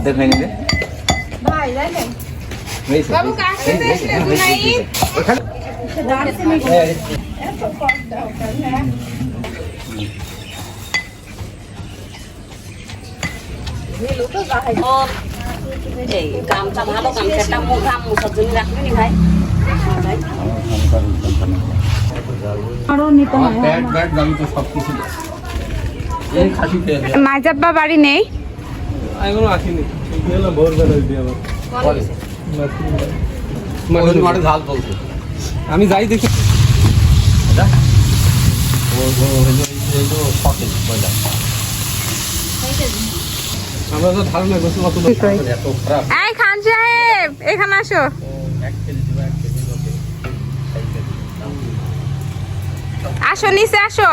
হাতে ভেঙে দে। হ্যাঁ? গামছা ভালো গামছাটা মুখা জন্য রাখবে নি ভাই? মাজাব্বা বাড়ি নেই? এখনও আসিনি। গেলাম ভোরবেলায় দিয়ে আবার মাঠে ঝাল চলছে। আমি যাই দেখি। এটা? ও ও হলো এই তো শখে কয়লা আমরা তো ধারণা করছি কত এত খারাপ। এই খান সাহেব এখানে আসো। এক কেজি দিবা এক কেজি লোকে আসো নিচে আসো।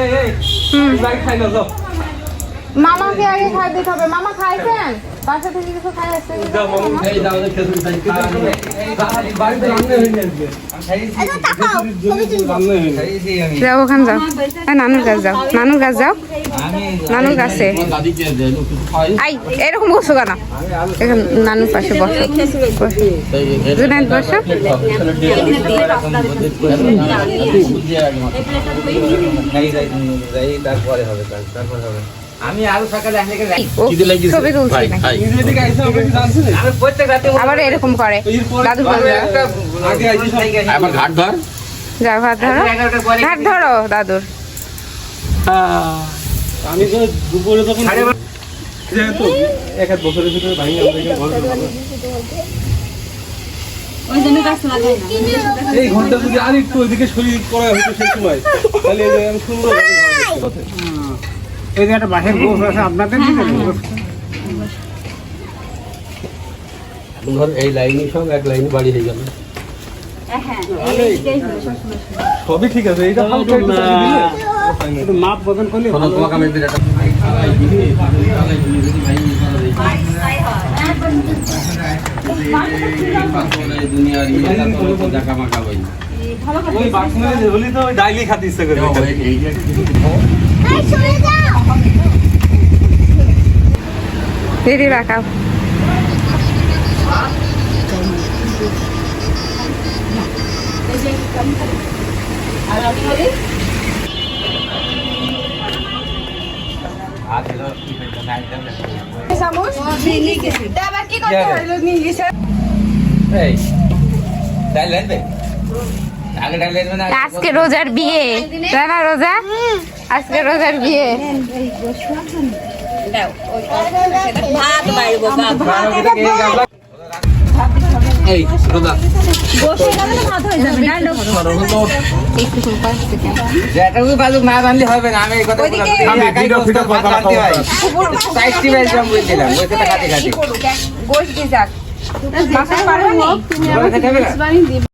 এই এই হুম। যাই খাই না যাও। মামাকে আগে খাই দিতে হবে মামা খাইছেন বাসা থেকে কিছু খাই আসছে যাও হয়ে গেছে হয়ে গেছে যাও ওখানে যাও নানুর কাছে যাও নানুর কাছে যাও নানুর কাছে দাদিকে দেয় লোক খাই আই এরকম বসো কেন এখানে নানুর পাশে বসো বসো। জুনায়েদ বসো। তারপরে হবে তারপরে হবে আমি আরও সকালে আসলে ছবি তুলছি প্রত্যেক রাতে আবার এরকম করে। দাদু ঘাট ধর। যাও হাত ধরো। হাত ধরো দাদুর। আমি তো দুপুরে তখন এক এক বছরের ভিতরে ভাই। এই ঘণ্টা যদি আর একটু ওইদিকে শরীর করা হতো সেই সময় তাহলে আমি সুন্দর এই যে একটা বাসের গোস আছে আপনাদের দিকে ধর এই লাইনই সব এক লাইনে বাড়ি হয়ে গেল সবই ঠিক আছে এইটা একটু মাপ বদল করলে তোমাকে আমি একটা ওই বাথরুমে হলি তো ওই ডাইলি খাতে ইচ্ছা করে। দিদি রাখাও আজকে রোজার বিয়ে। তাই না রোজা? আজকে রোজার বিয়ে। ভাত বাড়বো যেটা না? হবে না। আমি এই কথা আমি ভিডিও ভিডিও কথা বলতে সাইডটি বাইরে জম বলছিলাম ওই কথা কাটে কাটে। গোশ দিয়ে যাক বাসায় পারো নি? খেতে হবে না?